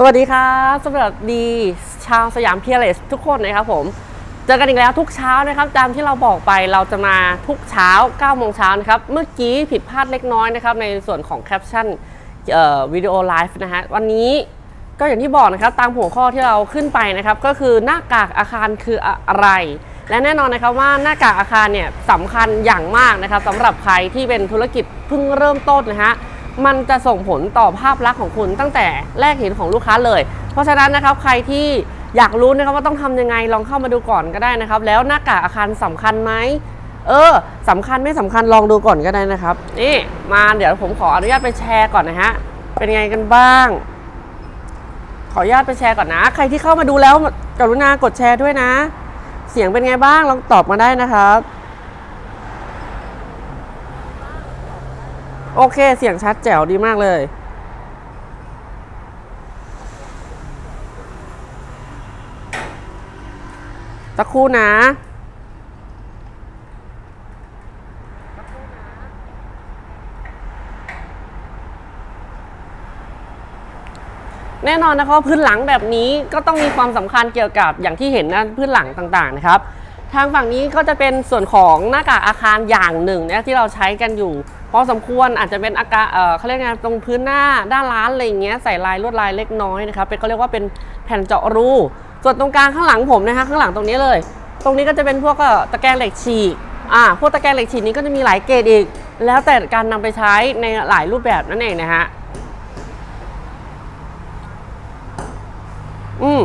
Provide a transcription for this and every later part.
สวัสดีครับสวัสดีชาวสยามเพียเลสทุกคนนะครับผมเจอกันอีกแล้วทุกเช้านะครับตามที่เราบอกไปเราจะมาทุกเช้า9โมงเช้านะครับเมื่อกี้ผิดพลาดเล็กน้อยนะครับในส่วนของแคปชั่นวิดีโอไลฟ์นะฮะวันนี้ก็อย่างที่บอกนะครับตามหัวข้อที่เราขึ้นไปนะครับก็คือหน้ากากอาคารคืออะไร และแน่นอนนะครับว่าหน้ากากอาคารเนี่ยสำคัญอย่างมากนะครับสำหรับใครที่เป็นธุรกิจเพิ่งเริ่มต้นนะฮะ มันจะส่งผลต่อภาพลักษณ์ของคุณตั้งแต่แรกเห็นของลูกค้าเลย เพราะฉะนั้นนะครับใครที่อยากรู้นะครับว่าต้องทำยังไงลองเข้ามาดูก่อนก็ได้นะครับ แล้วหน้ากากอาคารสำคัญไหมเออสำคัญไม่สำคัญลองดูก่อนก็ได้นะครับนี่มาเดี๋ยวผมขออนุญาตไปแชร์ก่อนนะฮะเป็นไงกันบ้าง ขออนุญาตไปแชร์ก่อนนะ ใครที่เข้ามาดูแล้วกรุณากดแชร์ด้วยนะ เสียงเป็นไงบ้างลองตอบมาได้นะครับ โอเค เสียงชัดแจ๋วดีมากเลย สักครู่นะแน่นอนนะคะว่าพื้นหลังแบบนี้ก็ต้องมีความสำคัญเกี่ยวกับอย่างที่เห็นนะพื้นหลังต่างๆนะครับ ทางฝั่งนี้ก็จะเป็นส่วนของหน้ากากอาคารอย่างหนึ่งนะที่เราใช้กันอยู่ พอสมควรอาจจะเป็นอากาเออเขาเรียกไงตรงพื้นหน้าด้านร้านอะไรอย่างเงี้ยใส่ลายลวดลายเล็กน้อยนะครับเป็นเขาเรียกว่าเป็นแผ่นเจาะรูส่วนตรงกลางข้างหลังผมนะคะข้างหลังตรงนี้เลย ตรงนี้ก็จะเป็นพวกตะแกรงเหล็กฉีกอ่าพวกตะแกรงเหล็กฉีกนี้ก็จะมีหลายเกรดอีก แล้วแต่การนำไปใช้ในหลายรูปแบบนั่นเองนะฮะอืม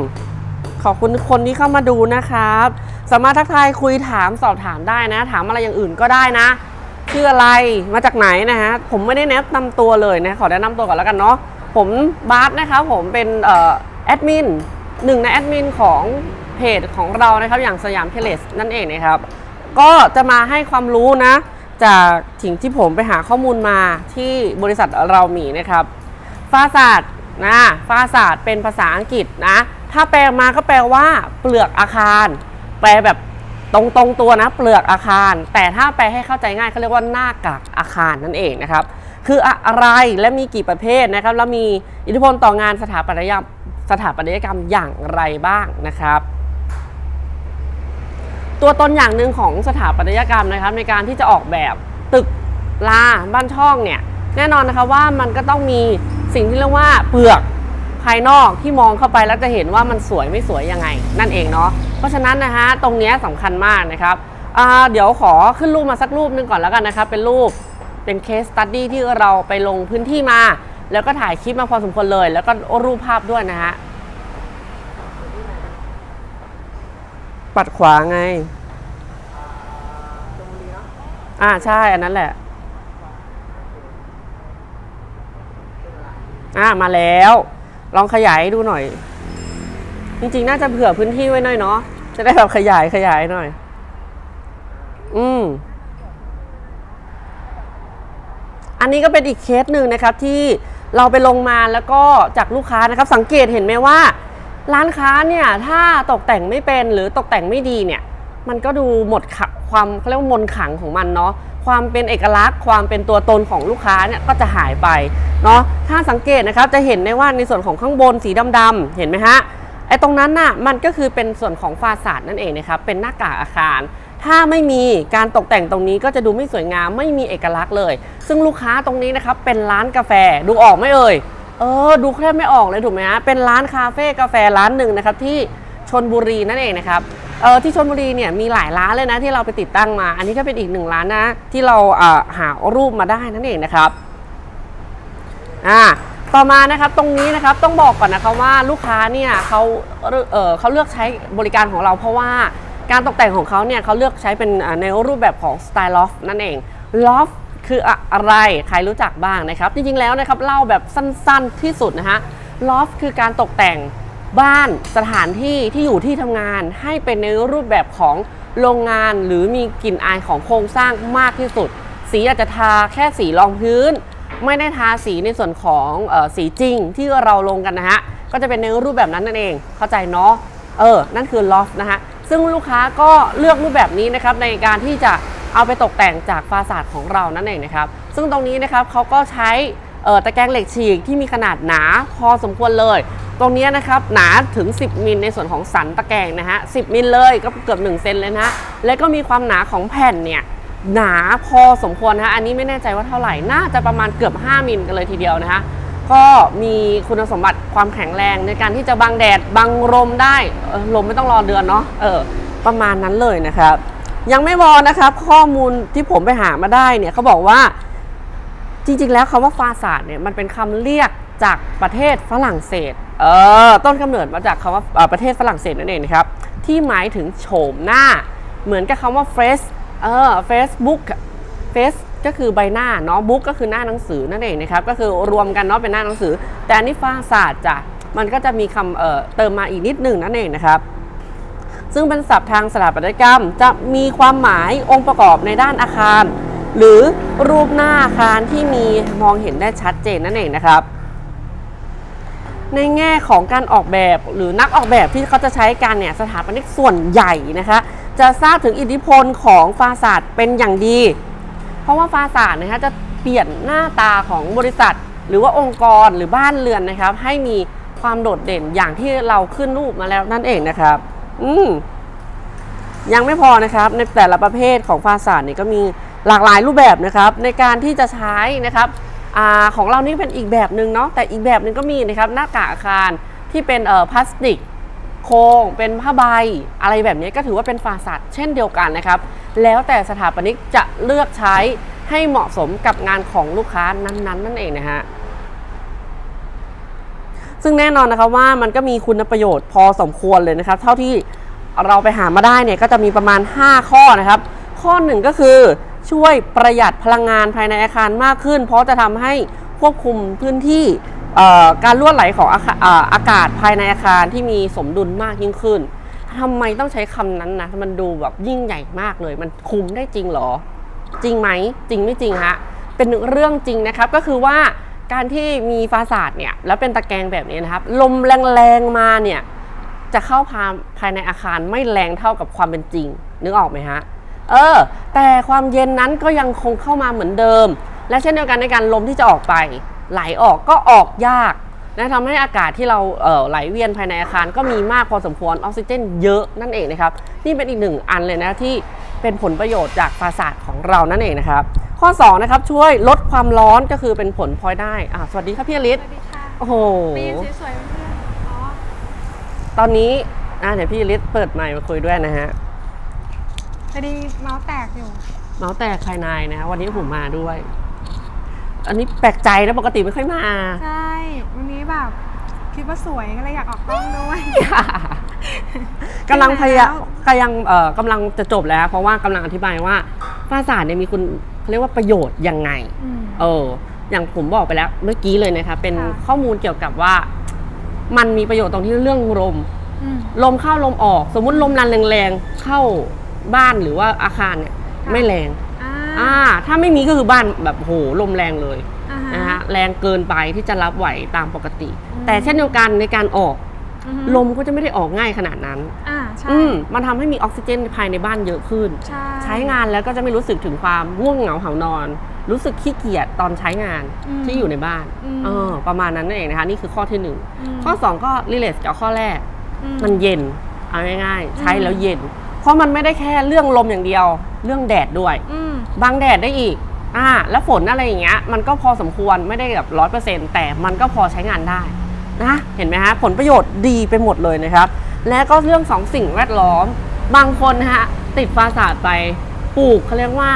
ขอบคุณคนที่เข้ามาดูนะครับ สามารถทักทายคุยถามสอบถามได้นะ ถามอะไรอย่างอื่นก็ได้นะ ชื่ออะไรมาจากไหนนะฮะผมไม่ได้แนะนำตัวเลยนะขอแนะนำตัวก่อนแล้วกันเนาะผมบาร์สนะครับผมเป็นเอ่อแอดมินหนึ่งในแอดมินของเพจของเรานะครับอย่างสยามเทเลสนั่นเองนะครับ ก็จะมาให้ความรู้นะ จากสิ่งที่ผมไปหาข้อมูลมาที่บริษัทเรามีนะครับฟาศาสาดนะฟาศาสาดเป็นภาษาอังกฤษนะ ถ้าแปลมาก็แปลว่าเปลือกอาคาร แปลแบบ ตรงตรงตัวนะเปลือกอาคาร แต่ถ้าแปลให้เข้าใจง่ายเขาเรียกว่าหน้ากากอาคารนั่นเองนะครับคืออะไรและมีกี่ประเภทนะครับแล้วมีอิทธิพลต่องานสถาปัตยกรรมสถาปัตยกรรมอย่างไรบ้างนะครับ ตัวตนอย่างหนึ่งของสถาปัตยกรรมนะครับ ในการที่จะออกแบบตึกลาบ้านช่องเนี่ยแน่นอนนะคะว่ามันก็ต้องมีสิ่งที่เรียกว่าเปลือกภายนอกที่มองเข้าไปแล้วจะเห็นว่ามันสวยไม่สวยยังไง นั่นเองเนาะ เพราะฉะนั้นนะฮะตรงนี้ยสำคัญมากนะครับเดี๋ยวขอขึ้นรูปมาสักรูปหนึงก่อนแล้วกันนะครับ เป็นรูปเป็นเคสตัดดี้ที่เราไปลงพื้นที่มา แล้วก็ถ่ายคลิปมาพอสมควรเลย แล้วก็รูปภาพด้วยนะฮะปัดขวาไง อ่าใช่อันนั้นแหละ อ่ามาแล้ว ลองขยายดูหน่อย จริงๆ น่าจะเผื่อพื้นที่ไว้หน่อยเนาะ จะได้แบบขยายขยายหน่อย อืม อันนี้ก็เป็นอีกเคสหนึ่งนะครับที่เราไปลงมาแล้วก็จากลูกค้านะครับ สังเกตเห็นไหมว่า ร้านค้าเนี่ยถ้าตกแต่งไม่เป็นหรือตกแต่งไม่ดีเนี่ย มันก็ดูหมดขะความเขาเรียกว่ามนขังของมันเนาะความเป็นเอกลักษณ์ ความเป็นตัวตนของลูกค้าเนี่ยก็จะหายไปเนาะถ้าสังเกตนะครับจะเห็นได้ว่าในส่วนของข้างบนสีดำๆเห็นไหมฮะ อ้ตรงนั้นน่ะมันก็คือเป็นส่วนของฟาสาดนั่นเองนะครับเป็นหน้ากากอาคาร ถ้าไม่มีการตกแต่งตรงนี้ก็จะดูไม่สวยงามไม่มีเอกลักษณ์เลย ซึ่งลูกค้าตรงนี้นะครับเป็นร้านกาแฟดูออกไหมเอ่ยเออดูแค่ไม่ออกเลยถูกไหมฮะเป็นร้านคาเฟ่กาแฟร้านหนึ่งนะครับที่ชนบุรีนั่นเองนะครับเออที่ชนบุรีเนี่ยมีหลายร้านเลยนะที่เราไปติดตั้งมา อันนี้ก็เป็นอีกหนึ่งร้านนะที่เราเอ่อหารูปมาได้นั่นเองนะครับอ่า ต่อมานะครับตรงนี้นะครับต้องบอกก่อนนะคะว่าลูกค้าเนี่ยเขาเออเขาเลือกใช้บริการของเราเพราะว่าการตกแต่งของเขาเนี่ยเขาเลือกใช้เป็นในรูปแบบของสไตล์ลอฟนั่นเองลอฟคืออะไรใครรู้จักบ้างนะครับ จริงๆแล้วนะครับเล่าแบบสั้นๆที่สุดนะฮะลอฟคือการตกแต่งบ้านสถานที่ที่อยู่ที่ทำงาน ให้เป็นในรูปแบบของโรงงานหรือมีกลิ่นอายของโครงสร้างมากที่สุด สีอาจจะทาแค่สีรองพื้น ไม่ได้ทาสีในส่วนของออสีจริงที่เราลงกันนะฮะ ก็จะเป็นในรูปแบบนั้นนั่นเอง เข้าใจเนาะ เออ นั่นคือลอฟนะฮะ ซึ่งลูกค้าก็เลือกรูปแบบนี้นะครับในการที่จะเอาไปตกแต่งจากฟาสาดของเรานั่นเองนะครับ ซึ่งตรงนี้นะครับเขาก็ใช้เออตะแกรงเหล็กฉีกที่มีขนาดหนาพอสมควรเลย ตรงนี้นะครับหนาถึง 10 มิลในส่วนของสันตะแกรงนะฮะ 10 มิลเลยก็เกือบ1เซนเลยนะฮะและก็มีความหนาของแผ่นเนี่ย หนาพอสมควรนะฮะอันนี้ไม่แน่ใจว่าเท่าไหร่ น่าจะประมาณเกือบ 5 มิลกันเลยทีเดียวนะคะ ก็มีคุณสมบัติความแข็งแรงในการที่จะบังแดดบังลมได้ลมไม่ต้องรอเดือนเนาะเออประมาณนั้นเลยนะครับยังไม่พอนะครับ ข้อมูลที่ผมไปหามาได้เนี่ยเขาบอกว่าจริงๆ แล้วคำว่าฟาสาดเนี่ยมันเป็นคำเรียกจากประเทศฝรั่งเศส เออต้นกำเนิดมาจากคำว่าประเทศฝรั่งเศสนั่นเองนะครับ ที่หมายถึงโฉมหน้า เหมือนกับคำว่า face เออ Facebook face ก็คือใบหน้าเนาะ book ก็คือหน้าหนังสือนั่นเองนะครับก็คือรวมกันเนาะเป็นหน้าหนังสือ แต่อันนี้ฟาสาดจ้ะมันก็จะมีคำเอ่อเติมมาอีกนิดหนึ่งนั่นเองนะครับ ซึ่งเป็นศัพท์ทางสถาปัตยกรรม จะมีความหมายองค์ประกอบในด้านอาคาร หรือรูปหน้าอาคารที่มีมองเห็นได้ชัดเจนนั่นเองนะครับ ในแง่ของการออกแบบหรือนักออกแบบที่เขาจะใช้กันเนี่ยสถาปนิกส่วนใหญ่นะคะ จะทราบถึงอิทธิพลของฟาสาดเป็นอย่างดี เพราะว่าฟาสาดนะคะจะเปลี่ยนหน้าตาของบริษัท หรือว่าองค์กรหรือบ้านเรือนนะครับ ให้มีความโดดเด่นอย่างที่เราขึ้นรูปมาแล้วนั่นเองนะครับ อืมยังไม่พอนะครับ ในแต่ละประเภทของฟาสาดเนี่ยก็มีหลากหลายรูปแบบนะครับ ในการที่จะใช้นะครับอของเรานี่เป็นอีกแบบหนึ่งเนาะแต่อีกแบบหนึ่งก็มีนะครับหน้ากากอาคารที่เป็นเอ่อพลาสติก โครงเป็นผ้าใบ อะไรแบบนี้ก็ถือว่าเป็นฟาสาดเช่นเดียวกันนะครับ แล้วแต่สถาปนิกจะเลือกใช้ให้เหมาะสมกับงานของลูกค้านั้นๆนั่นเองนะฮะซึ่งแน่นอนนะคะว่ามันก็มีคุณประโยชน์พอสมควรเลยนะครับ เท่าที่เราไปหามาได้เนี่ยก็จะมีประมาณ 5 ข้อนะครับ ข้อหนึ่งก็คือช่วยประหยัดพลังงานภายในอาคารมากขึ้น เพราะจะทำให้ควบคุมพื้นที่ การรั่วไหลของอาคาอากาศภายในอาคารที่มีสมดุลมากยิ่งขึ้นทำไมต้องใช้คำนั้นนะมันดูแบบยิ่งใหญ่มากเลย มันคุมได้จริงหรอ จริงไหมจริงไม่จริงฮะเป็นเรื่องจริงนะครับก็คือว่าการที่มีฟาสาดเนี่ยแล้วเป็นตะแกรงแบบนี้นะครับ ลมแรงๆมาเนี่ยจะเข้าพาภายในอาคารไม่แรงเท่ากับความเป็นจริง นึกออกไหมฮะเออ แต่ความเย็นนั้นก็ยังคงเข้ามาเหมือนเดิม และเช่นเดียวกันในการลมที่จะออกไป ไหลออกก็ออกยากนะทำให้อากาศที่เราเอ่อไหลเวียนภายในอาคารก็มีมากพอสมควรออกซิเจนเยอะนั่นเองนะครับนี่เป็นอีกหนึ่งอันเลยนะที่เป็นผลประโยชน์จากฟาสาดของเรานั่นเองนะครับ ข้อ2นะครับช่วยลดความร้อนก็คือเป็นผลพลอยได้อ่าสวัสดีครับพี่อลิศสวัสดีค่ะโอ้โหไปยืนสวยๆเป็นเพื่อนอ๋อตอนนี้อ่าเดี๋ยวพี่อลิศเปิดไมค์มาคุยด้วยนะฮะพอดีเมาส์แตกอยู่เมาส์แตกภายในนะฮะวันนี้ผมมาด้วย อันนี้แปลกใจนะปกติไม่ค่อยมา ใช่ วันนี้แบบ คิดว่าสวยก็เลยอยากออกกล้องด้วย กำลังพยายามแล้วกำลังเอ่อกำลังจะจบแล้ว เพราะว่ากำลังอธิบายว่าฟาสาดเนี่ยมีคุณเขาเรียกว่าประโยชน์ยังไง อืม เออ อย่างผมบอกไปแล้วเมื่อกี้เลยนะคะ เป็นค่ะ ข้อมูลเกี่ยวกับว่า มันมีประโยชน์ตรงที่เรื่องลม อืม ลมเข้าลมออก สมมุติลมรันแรงๆเข้าบ้านหรือว่าอาคารเนี่ย ค่ะ ไม่แรง อ่าอ่าถ้าไม่มีก็คือบ้านแบบโหลมแรงเลยอ่านะฮะฮะแรงเกินไปที่จะรับไหวตามปกติ อืม แต่เช่นเดียวกันในการออกอือฮึลมก็จะไม่ได้ออกง่ายขนาดนั้น อ่าใช่อืมมันทำให้มีออกซิเจนภายในบ้านเยอะขึ้น ใช่ใช้งานแล้วก็จะไม่รู้สึกถึงความง่วงเหงาเหานอน รู้สึกขี้เกียจตอนใช้งานมที่อยู่ในบ้านอืมเออประมาณนั้นนั่นเองนะคะนี่คือข้อที่หนึ่งมข้อสองก็รีเลทกับข้อแรก อื มันเย็นเอาง่ายๆ ใช้อืมแล้วเย็น เพราะมันไม่ได้แค่เรื่องลมอย่างเดียว เรื่องแดดด้วย อืม บังแดดได้อีกอ่าแล้วฝนอะไรอย่างเงี้ยมันก็พอสมควรไม่ได้แบบร้อยเปอร์เซ็นต์แต่มันก็พอใช้งานได้นะเห็นไหมฮะผลประโยชน์ดีไปหมดเลยนะครับ และก็เรื่องสองสิ่งแวดล้อม บางคนนะฮะติดฟาสาดไปปลูกเขาเรียกว่า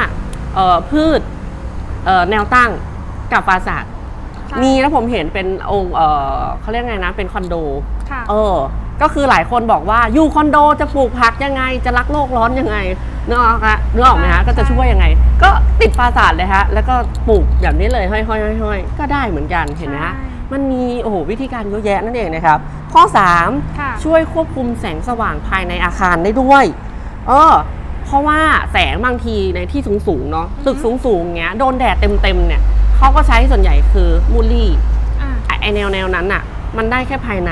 เอ่อพืชเอ่อแนวตั้งกับฟาสาดค่ะมีแล้วผมเห็นเป็นองค์เอ่อเขาเรียกไงนะเป็นคอนโดค่ะเออ ก็คือหลายคนบอกว่าอยู่คอนโดจะปลูกผักยังไง จะรักโลกร้อนยังไงนึกออกคะนึกออกไหมฮะใช่ก็จะช่วยยังไง ก็ติดฟาสาดเลยฮะแล้วก็ปลูกแบบนี้เลยห้อยๆห้อยๆก็ได้เหมือนกันเห็นไหมฮะใช่มันมีโอ้โหวิธีการเยอะแยะนั่นเองนะครับ ข้อค่ะ3ช่วยควบคุมแสงสว่างภายในอาคารได้ด้วยเออเพราะว่าแสงบางทีในที่สูงๆเนาะตึกสูงๆเงี้ยโดนแดดเต็มๆเนี่ยเขาก็ใช้ส่วนใหญ่คือมูลลี่อ่าไอไอแนวแนวนั้นอะมันได้แค่ภายใน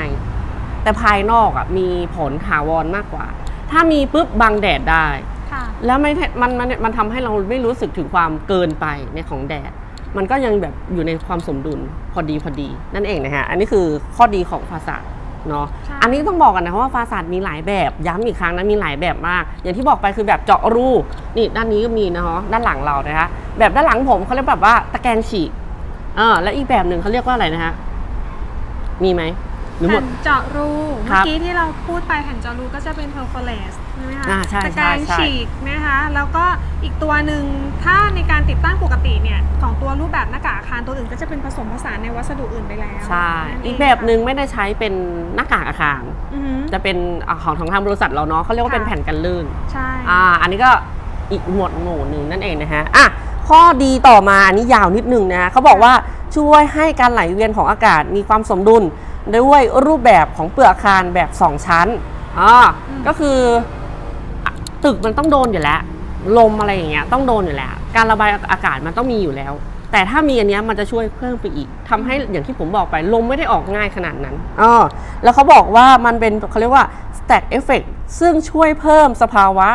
แต่ภายนอกอะมีผลถาวรมากกว่า ถ้ามีปุ๊บบังแดดได้ ค่ะ แล้วไม่แท้มันมันมันทำให้เราไม่รู้สึกถึงความเกินไปในของแดด มันก็ยังแบบอยู่ในความสมดุลพอดีพอดี นั่นเองนะฮะ อันนี้คือข้อดีของฟาสาดเนาะ ใช่ อันนี้ต้องบอกกันนะว่าฟาสาดมีหลายแบบ ย้ำอีกครั้งนะมีหลายแบบมาก อย่างที่บอกไปคือแบบเจาะรู นี่ด้านนี้ก็มีนะฮะด้านหลังเรานะคะ แบบด้านหลังผมเขาเรียกแบบว่าตะแกรงฉีกเออแล้วอีกแบบหนึ่งเขาเรียกว่าอะไรนะฮะ มีไหมหรือหมด แผ่นเจาะรูครัเมื่บอกี้ที่เราพูดไปแผ่นเจาะรูก็จะเป็น p e r f o r a t e ใช่ไหมคะอ่าใช่ตะแกรงใช่ใช่ ฉีกนะคะ แล้วก็อีกตัวหนึ่งถ้าในการติดตั้งปกติเนี่ยของตัวรูปแบบหน้ากากอาคารตัวอื่นก็จะเป็นผสมผสานในวัสดุอื่นไปแล้วใช่ นั่นเงอีกแบบหนึ่งไม่ได้ใช้เป็นหน้ากากอาคาร อือหือ จะเป็นอ่าของทางทางบริษัทเราเนาะเขาเรียกว่าเป็นค่ะแผ่นกันลื่น ใช่ อ่า อันนี้ก็อีกหมวดหมู่หนึ่งนั่นเองนะฮะ อะ ข้อดีต่อมาอันนี้ยาวนิดนึงนะฮะเขาบอกว่าช่วยให้การไหลเวียนของอากาศมีความสมดุล ด้วยรูปแบบของเปลือกอาคารแบบ 2 ชั้นอ่าก็คืออะตึกมันต้องโดนอยู่แล้ว ลมอะไรอย่างเงี้ยต้องโดนอยู่แล้ว การระบายอากาศมันต้องมีอยู่แล้ว แต่ถ้ามีอันเนี้ยมันจะช่วยเพิ่มไปอีกทำให้อย่างที่ผมบอกไปลมไม่ได้ออกง่ายขนาดนั้นอ๋อแล้วเขาบอกว่ามันเป็นเขาเรียกว่า stack effect ซึ่งช่วยเพิ่มสภาวะ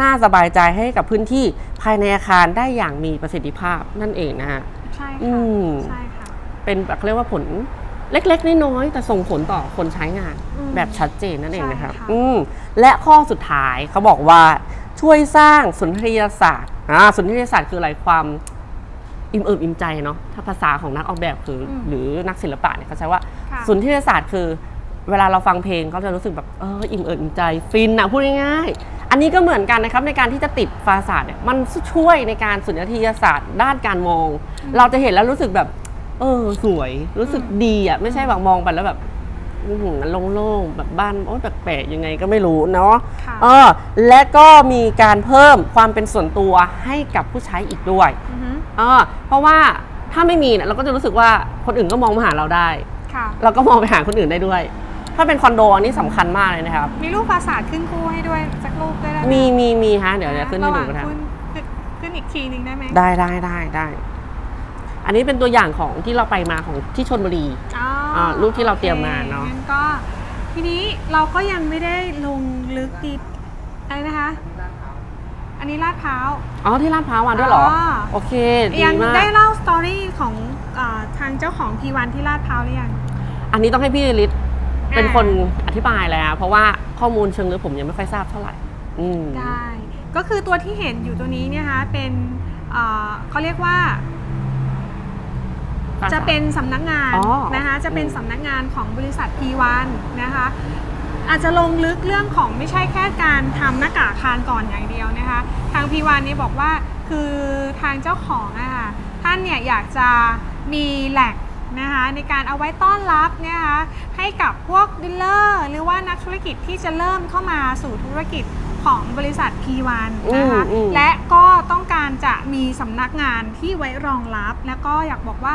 น่าสบายใจให้กับพื้นที่ภายในอาคารได้อย่างมีประสิทธิภาพนั่นเองนะฮะใช่อืค่ะมใช่ค่ะเป็นแบบเขาเรียกว่าผล เล็กๆน้อยๆแต่ส่งผลต่อคนใช้งานอืมแบบชัดเจนนั่นเองนะครับใช่ค่ะ อืมและข้อสุดท้ายเขาบอกว่าช่วยสร้างสุนทรียศาสตร์อ่าสุนทรียศาสตร์คืออะไรความอิ่มเอิบอิ่มใจเนาะถ้าภาษาของนักออกแบบคืออมหรือนักศิลปะเนี่ยเขาใช้ว่า ค่ะสุนทรียศาสตร์คือ เวลาเราฟังเพลงก็จะรู้สึกแบบเอออิ่มเอิบอิ่มใจฟินอะพูดง่ายๆ อันนี้ก็เหมือนกันนะครับในการที่จะติดฟาสาดเนี่ยมันช่วยในการสุนทรียศาสตร์ด้านการมอง เราจะเห็นแล้วรู้สึกแบบ เออ สวยรู้สึกดีอะไม่ใช่แบบมองไปแล้วแบบอื้อหือโล่งๆแบบบ้านโอ้ยแปลกๆยังไงก็ไม่รู้เนาะค่ะเออ และก็มีการเพิ่มความเป็นส่วนตัวให้กับผู้ใช้อีกด้วยอือหือเออเพราะว่าถ้าไม่มีเนี่ยเราก็จะรู้สึกว่าคนอื่นก็มองมาหาเราได้ค่ะเราก็มองไปหาคนอื่นได้ด้วย ถ้าเป็นคอนโดอันนี้สำคัญมากเลยนะครับ มีรูปปราสาทขึ้นคู่ให้ด้วยสักรูปได้ไหมมีมีมีฮะเดี๋ยวจะขึ้นให้ดูระหว่างนะขึ้นขึ้นขึ้นอีกทีหนึ่งได้ไหมได้ได้ได้ได้ อันนี้เป็นตัวอย่างของที่เราไปมาของที่ชนบุรี อ๋ออ่ารูปที่เราเตรียมมาเนอะโอคงั้นก็ทีนี้เราก็ยังไม่ได้ลงลึกดีอะไรนะคะ อันนี้ลาดพร้าว อ๋อที่ลาดพร้าวมาด้วยเหรออ๋อโอเคดียังมากได้เล่าสตอรี่ของอาทางเจ้าของพีวันที่ลาดพร้าวหรือยัง อันนี้ต้องให้พี่ลิศเป็นอ่าคนอธิบายเลยนะเพราะว่าข้อมูลเชิงลึกผมยังไม่ค่อยทราบเท่าไหร่ อืม ได้ ก็คือตัวที่เห็นอยู่ตัวนี้เนี่ยนะคะเป็นอ่าเขาเรียกว่า จะเป็นสำนักงานอ๋อนะคะจะเป็นอืมสำนักงานของบริษัท P1 นะคะอาจจะลงลึกเรื่องของไม่ใช่แค่การทำหน้ากากอาคารก่อนอย่างเดียวนะคะทาง P1 เนี่ยบอกว่าคือทางเจ้าของอะค่ะท่านเนี่ยอยากจะมีแหล่งนะคะในการเอาไว้ต้อนรับเนยนะคะให้กับพวกดีลเลอร์หรือว่านักธุรกิจที่จะเริ่มเข้ามาสู่ธุรกิจของบริษัท P1 นะคะอืมอืมและก็ต้องการจะมีสำนักงานที่ไว้รองรับ แล้วก็อยากบอกว่า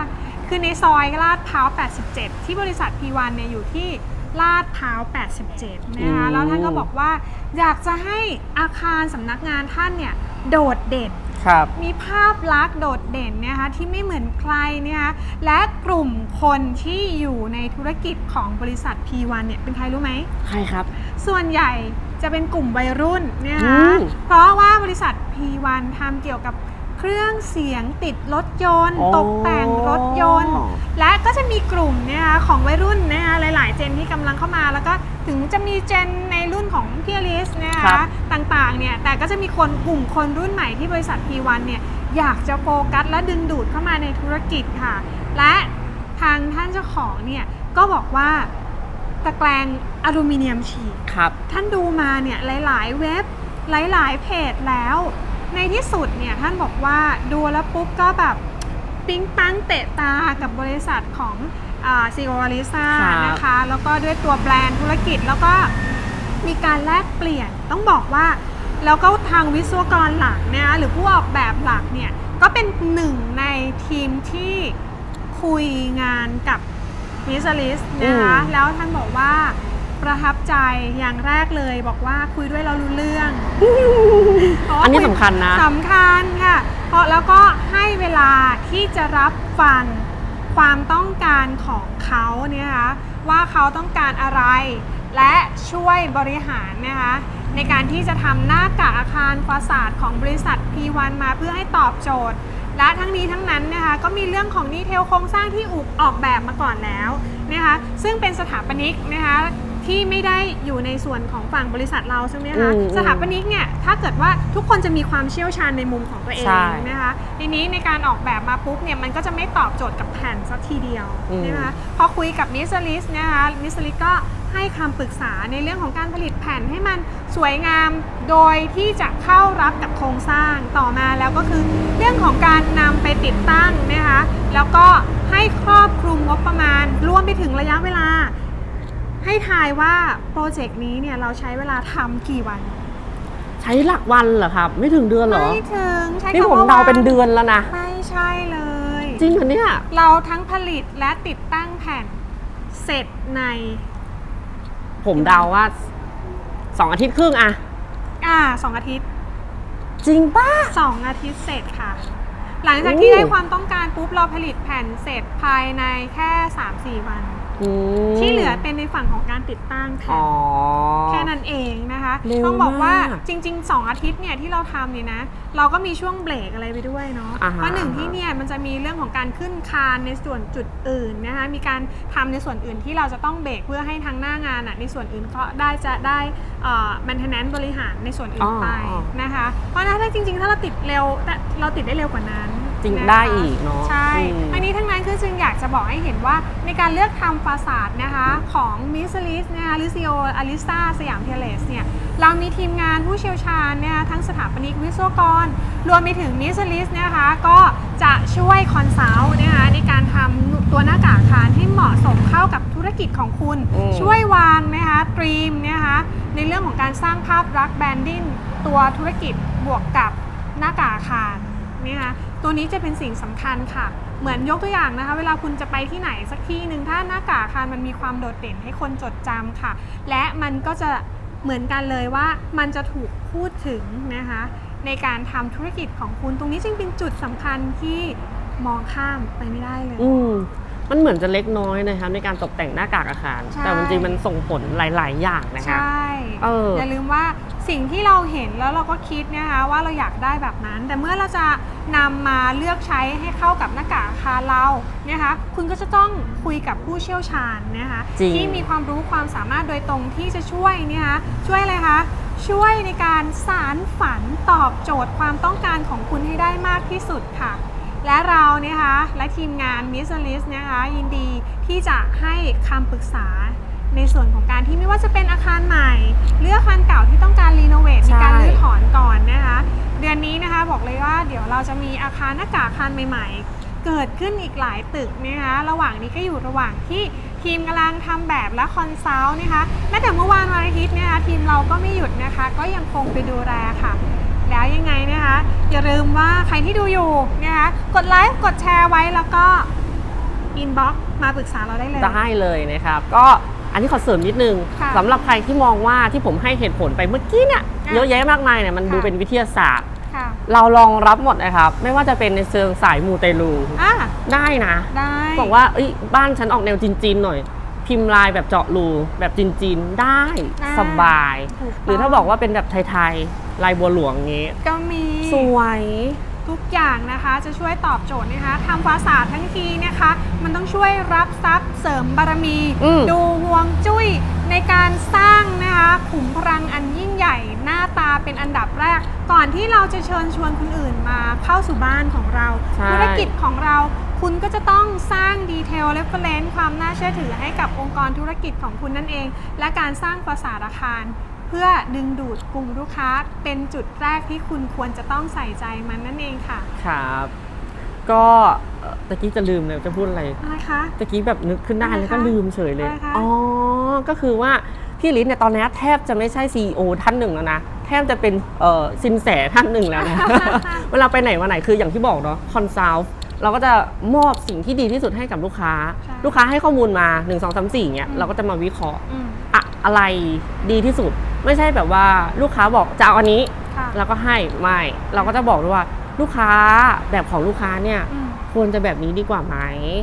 คือในซอยลาดพร้าว 87 ที่บริษัท P1 เนี่ยอยู่ที่ลาดพร้าว 87 นะคะอืมแล้วท่านก็บอกว่าอยากจะให้อาคารสำนักงานท่านเนี่ยโดดเด่น ครับ มีภาพลักษณ์โดดเด่นนะคะที่ไม่เหมือนใครนะคะและกลุ่มคนที่อยู่ในธุรกิจของบริษัท P1 เนี่ยเป็นใครรู้ไหม ใครครับ ส่วนใหญ่จะเป็นกลุ่มวัยรุ่นนะอืคะมเพราะว่าบริษัท P1 ทำเกี่ยวกับ เครื่องเสียงติดรถยนต์อ๋อตกแต่งรถยนต์ และก็จะมีกลุ่มเนี่ยนะคะของวัยรุ่นนะคะหลาย ๆ เจนที่กำลังเข้ามาแล้วก็ถึงจะมีเจนในรุ่นของพี่อลิสนะครัคะบต่าง ๆ เนี่ยแต่ก็จะมีคนกลุ่มคนรุ่นใหม่ที่บริษัท P1 เนี่ยอยากจะโฟกัสและดึงดูดเข้ามาในธุรกิจค่ะ และทางท่านเจ้าของเนี่ยก็บอกว่าตะแกรงอลูมิเนียมฉีกครับ ท่านดูมาเนี่ยหลาย ๆ เว็บหลาย ๆ เพจแล้ว ในที่สุดเนี่ยท่านบอกว่าดูแล้วปุ๊บก็แบบปิ๊งปังเตะตากับบริษัทของซีโอลิซ่าครับนะคะ แล้วก็ด้วยตัวแบรนด์ธุรกิจแล้วก็มีการแลกเปลี่ยนต้องบอกว่า แล้วก็ทางวิศวกรหลักเนี่ยหรือผู้ออกแบบหลักเนี่ย ก็เป็นหนึ่งในทีมที่คุยงานกับมิสลิสนะคะอืมแล้วท่านบอกว่า ประทับใจอย่างแรกเลย บอกว่าคุยด้วยเรารู้เรื่องเพราะว่าอันนี้ยสำคัญนะ สำคัญค่ะ เพราะแล้วก็ให้เวลาที่จะรับฟังความต้องการของเขาเนี่ยนะคะว่าเขาต้องการอะไร และช่วยบริหารนะคะในการที่จะทำหน้ากากอาคารฟาสาดของบริษัท P1 มาเพื่อให้ตอบโจทย์ และทั้งนี้ทั้งนั้นนะคะก็มีเรื่องของดีเทลโครงสร้างที่อุกออกแบบมาก่อนแล้วนะคะซึ่งเป็นสถาปนิกนะคะ ที่ไม่ได้อยู่ในส่วนของฝั่งบริษัทเราใช่ไหมคะ อืมสถาปนิกเนี่ยถ้าเกิดว่าทุกคนจะมีความเชี่ยวชาญในมุมของตัวเองใช่นะคะทีนี้ในการออกแบบมาปุ๊บเนี่ยมันก็จะไม่ตอบโจทย์กับแผ่นสักทีเดียวอืม นะคะพอคุยกับนิสลิสนะคะนิสลิสก็ให้คำปรึกษาในเรื่องของการผลิตแผ่นให้มันสวยงามโดยที่จะเข้ารับกับโครงสร้างต่อมาแล้วก็คือเรื่องของการนำไปติดตั้งนะคะแล้วก็ให้ครอบคลุมงบประมาณรวมไปถึงระยะเวลา ให้ทายว่าโปรเจกต์นี้เนี่ยเราใช้เวลาทำกี่วัน ใช้หลักวันเหรอครับ ไม่ถึงเดือนเหรอ ไม่ถึงใช้นี่คำผมว่าเดาเป็นวัเดือนแล้วนะ ไม่ใช่เลย จริงเหรอเนี่ย เราทั้งผลิตและติดตั้งแผ่นเสร็จในผมเดาว่าสองอาทิตย์ครึ่งอะอ่าสองอาทิตย์จริงป่ะ สองอาทิตย์เสร็จค่ะ หลังจากโอ้ที่ได้ความต้องการปุ๊บเราผลิตแผ่นเสร็จภายในแค่ 3-4 วันอืม ที่เหลือเป็นในฝั่งของการติดตั้งแผ่อ๋นอแค่นั้นเองนะคะเร็วต้องบอกว่ามากจริง ๆ 2 อาทิตย์เนี่ยที่เราทำเนี่ยนะ เราก็มีช่วงเบรกอะไรไปด้วยเนาะอ่าฮะเพราะหนึ่งที่เนี่ยมันจะมีเรื่องของการขึ้นคานในส่วนจุดอื่นนะคะมีการทำในส่วนอื่นที่เราจะต้องเบรกเพื่อให้ทางหน้างานอะในส่วนอื่นก็ได้จะได้เอ่อ maintenance บริหารในส่วนอื่นไปนะคะ เพราะฉะนั้นถ้าจริง ๆ ถ้าเราติดเร็วเราติดได้เร็วกว่านั้น จริงนะคะได้อีกเนาะใช่อืมอันนี้ทั้งนั้นคือจึงอยากจะบอกให้เห็นว่าในการเลือกทำฟาสาดนะคะของมิสลิสนะคะลิซิโออลิซาสยามเทเลสเนี่ยเรามีทีมงานผู้เชี่ยวชาญนะคะทั้งสถาปนิกวิศวกร รวมไปถึงมิสลิสนะคะก็จะช่วยคอนซัลท์นะคะในการทำตัวหน้ากากอาคารให้เหมาะสมเข้ากับธุรกิจของคุณอืมช่วยวางนะคะตรีมนะคะในเรื่องของการสร้างภาพลักษณ์แบรนดิ้งตัวธุรกิจบวกกับหน้ากากอาคารนะคะ ตัวนี้จะเป็นสิ่งสำคัญค่ะ เหมือนยกตัวอย่างนะคะ เวลาคุณจะไปที่ไหนสักที่หนึ่งถ้าหน้ากากอาคารมันมีความโดดเด่นให้คนจดจำค่ะ และมันก็จะเหมือนกันเลยว่ามันจะถูกพูดถึงนะคะ ในการทำธุรกิจของคุณตรงนี้จึงเป็นจุดสำคัญที่มองข้ามไปไม่ได้เลยอืมมันเหมือนจะเล็กน้อยนะครับในการตกแต่งหน้ากากอาคารใช่แต่จริงๆมันส่งผลหลาย ๆ อย่างนะใชคะ่เอออย่าลืมว่า สิ่งที่เราเห็นแล้วเราก็คิดนะคะว่าเราอยากได้แบบนั้น แต่เมื่อเราจะนำมาเลือกใช้ให้เข้ากับหน้ากากอาคารเรานะคะ คุณก็จะต้องคุยกับผู้เชี่ยวชาญนะคะจริง ที่มีความรู้ความสามารถโดยตรงที่จะช่วยนะคะช่วยอะไรคะ ช่วยในการสารฝันตอบโจทย์ความต้องการของคุณให้ได้มากที่สุดค่ะ และเรานะคะและทีมงาน m i s s List นะคะยินดีที่จะให้คำปรึกษา ในส่วนของการที่ไม่ว่าจะเป็นอาคารใหม่หรืออาคารเก่าที่ต้องการรีโนเวทใช่มีการรื้อถอนก่อนนะคะเดือนนี้นะคะบอกเลยว่าเดี๋ยวเราจะมีอาคารหน้ากากอาคารใหม่ๆ เกิดขึ้นอีกหลายตึกนะคะระหว่างนี้ก็อยู่ระหว่างที่ทีมกำลังทำแบบและคอนซัลท์นะคะแม้แต่เมื่อวานวันอาทิตย์นะคะทีมเราก็ไม่หยุดนะคะ ก็ยังคงไปดูแลค่ะ แล้วยังไงนะคะอย่าลืมว่าใครที่ดูอยู่นะคะกดไลค์กดแชร์ไว้แล้วก็อินบ็อกมาปรึกษาเราได้เลย ได้เลยนะครับ ก็ อันนี้ขอเสริมนิดนึงค่ะสำหรับใครที่มองว่าที่ผมให้เหตุผลไปเมื่อกี้เนี่ยอะเยอะแยะมากมายเนี่ยมันค่ะดูเป็นวิทยาศาสตร์ ค่ะเราลองรับหมดนะครับ ไม่ว่าจะเป็นในเชิงสายมูเตลูอะได้นะ ได้ บอกว่าเอ้ยบ้านฉันออกแนวจีนๆหน่อย พิมพ์ลายแบบเจาะรูแบบจีนๆได้อ่าสบาย ถูกต้องหรือถ้าบอกว่าเป็นแบบไทยๆลายบัวหลวงงี้ ก็มี สวย ทุกอย่างนะคะจะช่วยตอบโจทย์นะคะทำภาษาสตร์ทั้งทีนะคะ มันต้องช่วยรับทรัพย์เสริมบารมี อืม ดูห่วงจุ้ยในการสร้างนะคะขุมพลังอันยิ่งใหญ่หน้าตาเป็นอันดับแรก ก่อนที่เราจะเชิญชวนคนอื่นมาเข้าสู่บ้านของเรา ใช่ ธุรกิจของเราคุณก็จะต้องสร้างดีเทลเรฟเฟรนซ์ความน่าเชื่อถือให้กับองค์กรธุรกิจของคุณนั่นเอง และการสร้างภาษาอาคารเพื่อดึงดูดกลุ่มลูกค้าเป็นจุดแรกที่คุณควรจะต้องใส่ใจมันนั่นเองค่ะ ครับ ก็เอ่อตะกี้จะลืมเลยจะพูดอะไร อะไรคะ ตะกี้แบบนึกขึ้นได้อะไรแล้วก็คะลืมเฉยเลย อะไรคะ อ๋อ ก็คือว่าพี่ลิศเนี่ยตอนนี้แทบจะไม่ใช่ CEO ท่านหนึ่งแล้วนะ แทบจะเป็นเอ่อสินแสท่านหนึ่งแล้วนะ เวลาไปไหนมาไหนคืออย่างที่บอกเนาะคอนซัลท์เราก็จะมอบสิ่งที่ดีที่สุดให้กับลูกค้า ใช่ลูกค้าให้ข้อมูลมา 1 2 3 4เนี่ยอืม เราก็จะมาวิเคราะห์อืม อะ อะไรดีที่สุด ไม่ใช่แบบว่าลูกค้าบอกจะเอาอันนี้ค่ะเราก็ให้ไม่เราก็จะบอกด้วยว่าลูกค้าแบบของลูกค้าเนี่ยอืมควรจะแบบนี้ดีกว่าไหม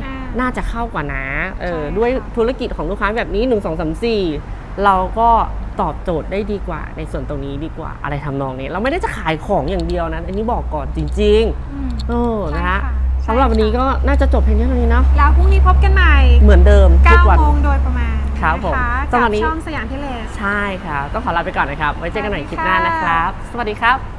อ่าน่าจะเข้ากว่านะเออใช่ด้วยค่ะธุรกิจของลูกค้าแบบนี้1 2 3 4เราก็ตอบโจทย์ได้ดีกว่า ในส่วนตรงนี้ดีกว่าอะไรทำนองนี้ เราไม่ได้จะขายของอย่างเดียวนะ อันนี้บอกก่อนจริงอืมๆเออใช่นะฮะค่ะใช่ สำหรับวันนี้ก็น่าจะจบเพียงแค่เท่านี้เนาะแล้วพรุ่งนี้พบกันใหม่เหมือนเดิมทุกวัน9โมงโดยประมาณครับผมนะคะสำหรับกับนี้ช่องสยามพิเลสใช่ค่ะต้องขอลาไปก่อนนะครับ ไว้เจอกันใหม่คลิปหน้านะครับ สวัสดีครับ